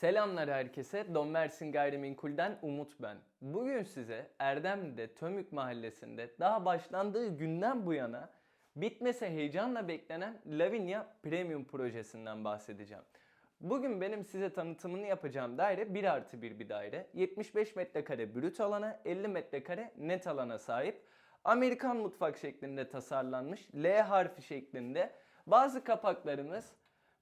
Selamlar herkese. Don Mersin Gayrimenkul'den Umut ben. Bugün size Erdemli'de Tömük Mahallesi'nde daha başlandığı günden bu yana bitmese heyecanla beklenen Lavinia Premium projesinden bahsedeceğim. Bugün benim size tanıtımını yapacağım daire 1 artı 1 bir daire. 75 metrekare brüt alana, 50 metrekare net alana sahip. Amerikan mutfak şeklinde tasarlanmış, L harfi şeklinde. Bazı kapaklarımız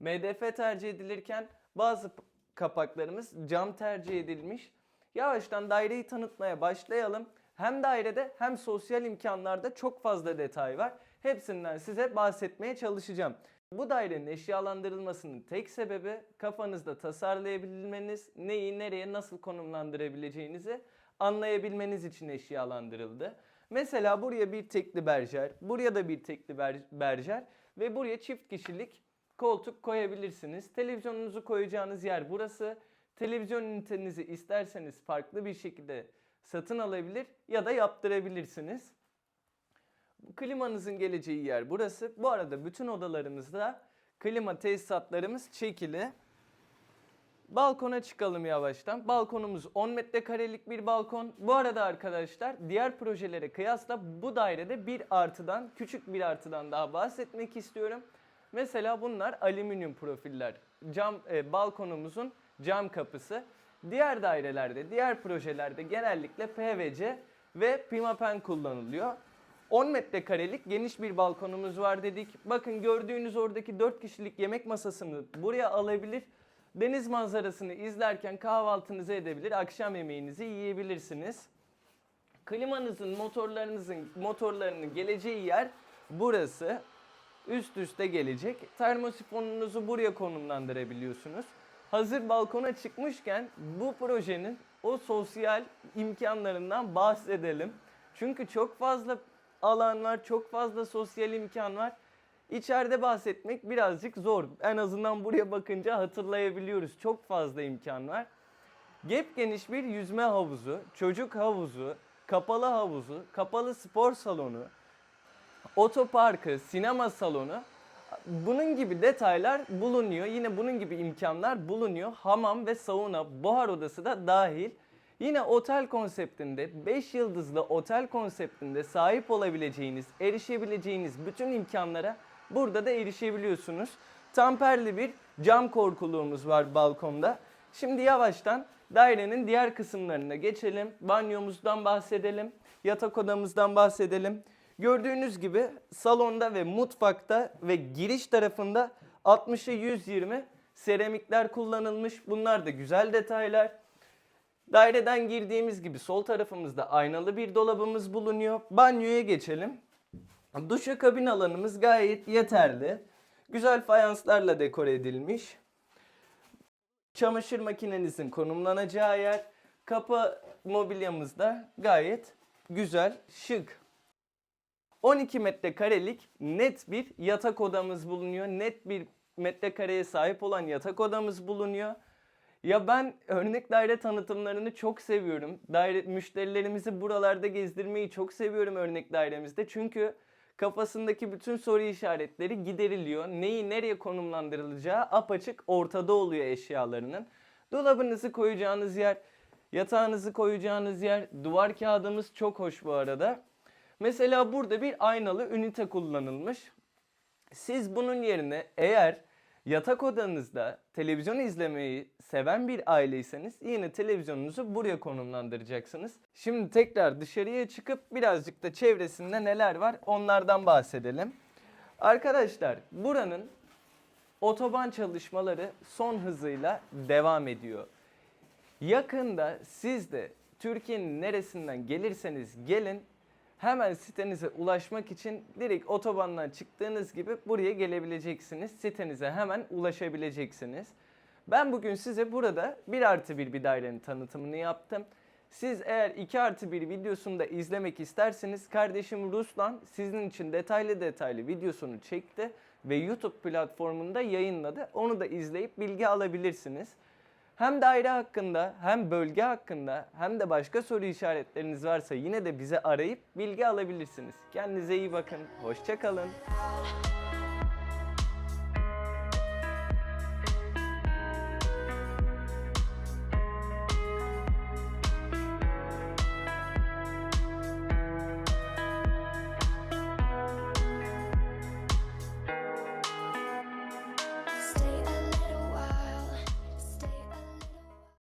MDF tercih edilirken bazı kapaklarımız cam tercih edilmiş. Yavaştan daireyi tanıtmaya başlayalım. Hem dairede hem sosyal imkanlarda çok fazla detay var. Hepsinden size bahsetmeye çalışacağım. Bu dairenin eşyalandırılmasının tek sebebi kafanızda tasarlayabilmeniz, neyi nereye nasıl konumlandırabileceğinizi anlayabilmeniz için eşyalandırıldı. Mesela buraya bir tekli berjer, buraya da bir tekli ber- berjer ve buraya çift kişilik koltuk koyabilirsiniz. Televizyonunuzu koyacağınız yer burası. Televizyon ünitenizi isterseniz farklı bir şekilde satın alabilir ya da yaptırabilirsiniz. Klimanızın geleceği yer burası. Bu arada bütün odalarımızda klima tesisatlarımız çekili. Balkona çıkalım yavaştan. Balkonumuz 10 metrekarelik bir balkon. Bu arada arkadaşlar diğer projelere kıyasla bu dairede bir artıdan, küçük bir artıdan daha bahsetmek istiyorum. Mesela bunlar alüminyum profiller. Cam e, balkonumuzun cam kapısı. Diğer dairelerde, diğer projelerde genellikle PVC ve pimapen kullanılıyor. 10 metrekarelik geniş bir balkonumuz var dedik. Bakın gördüğünüz oradaki 4 kişilik yemek masasını buraya alabilir. Deniz manzarasını izlerken kahvaltınızı edebilir, akşam yemeğinizi yiyebilirsiniz. Klimanızın, motorlarınızın, motorlarının geleceği yer burası. Üst üste gelecek. Termosifonunuzu buraya konumlandırabiliyorsunuz. Hazır balkona çıkmışken bu projenin o sosyal imkanlarından bahsedelim. Çünkü çok fazla alan var, çok fazla sosyal imkan var. İçeride bahsetmek birazcık zor. En azından buraya bakınca hatırlayabiliyoruz. Çok fazla imkan var. Gep geniş bir yüzme havuzu, çocuk havuzu, kapalı havuzu, kapalı spor salonu, otoparkı, sinema salonu bunun gibi detaylar bulunuyor. Yine bunun gibi imkanlar bulunuyor. Hamam ve sauna, buhar odası da dahil. Yine otel konseptinde, 5 yıldızlı otel konseptinde sahip olabileceğiniz, erişebileceğiniz bütün imkanlara burada da erişebiliyorsunuz. Tamperli bir cam korkuluğumuz var balkonda. Şimdi yavaştan dairenin diğer kısımlarına geçelim. Banyomuzdan bahsedelim, yatak odamızdan bahsedelim. Gördüğünüz gibi salonda ve mutfakta ve giriş tarafında 60'a 120 seramikler kullanılmış. Bunlar da güzel detaylar. Daireden girdiğimiz gibi sol tarafımızda aynalı bir dolabımız bulunuyor. Banyoya geçelim. Duşakabin alanımız gayet yeterli. Güzel fayanslarla dekore edilmiş. Çamaşır makinenizin konumlanacağı yer. Kapı mobilyamız da gayet güzel, şık. 12 metrekarelik net bir yatak odamız bulunuyor. Net bir metrekareye sahip olan yatak odamız bulunuyor. Ya ben örnek daire tanıtımlarını çok seviyorum. Daire müşterilerimizi buralarda gezdirmeyi çok seviyorum örnek dairemizde. Çünkü kafasındaki bütün soru işaretleri gideriliyor. Neyi nereye konumlandırılacağı apaçık ortada oluyor eşyalarının. Dolabınızı koyacağınız yer, yatağınızı koyacağınız yer, duvar kağıdımız çok hoş bu arada. Mesela burada bir aynalı ünite kullanılmış. Siz bunun yerine eğer yatak odanızda televizyon izlemeyi seven bir aileyseniz yine televizyonunuzu buraya konumlandıracaksınız. Şimdi tekrar dışarıya çıkıp birazcık da çevresinde neler var onlardan bahsedelim. Arkadaşlar buranın otoban çalışmaları son hızıyla devam ediyor. Yakında siz de Türkiye'nin neresinden gelirseniz gelin hemen sitenize ulaşmak için direkt otobandan çıktığınız gibi buraya gelebileceksiniz. Sitenize hemen ulaşabileceksiniz. Ben bugün size burada 1 artı 1 bir dairenin tanıtımını yaptım. Siz eğer 2 artı 1 videosunu da izlemek isterseniz kardeşim Ruslan sizin için detaylı detaylı videosunu çekti ve YouTube platformunda yayınladı. Onu da izleyip bilgi alabilirsiniz. Hem daire hakkında hem bölge hakkında hem de başka soru işaretleriniz varsa yine de bize arayıp bilgi alabilirsiniz. Kendinize iyi bakın. Hoşçakalın.